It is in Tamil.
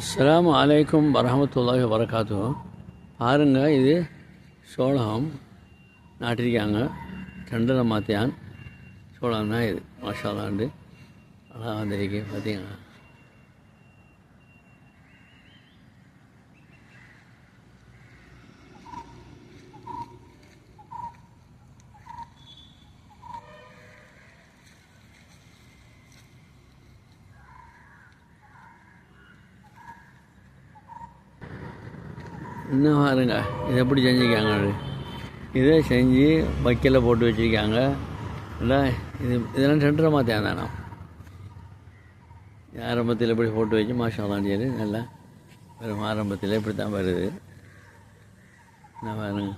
அஸ்லாம் அலைக்கும் வரஹமத்துல்லாஹி வரகாத்து பாருங்க இது சோளம் நாட்டிருக்காங்க. ரெண்டரை மாத்தியான் சோளம் தான் இது மாஷாலாண்டு அழகாக வந்திருக்கு பார்த்தீங்களா இன்னும் பாருங்க இதை எப்படி செஞ்சுருக்காங்க இதை செஞ்சு வைக்கல போட்டு வச்சுருக்காங்க. இல்லை இது இதெல்லாம் ரெண்டரை மாற்றியான் தானே ஆரம்பத்தில் இப்படி போட்டு வச்சு மாஷாலாம் சரி நல்லா வரும். ஆரம்பத்தில் இப்படி தான் வருது. என்ன பாருங்கள்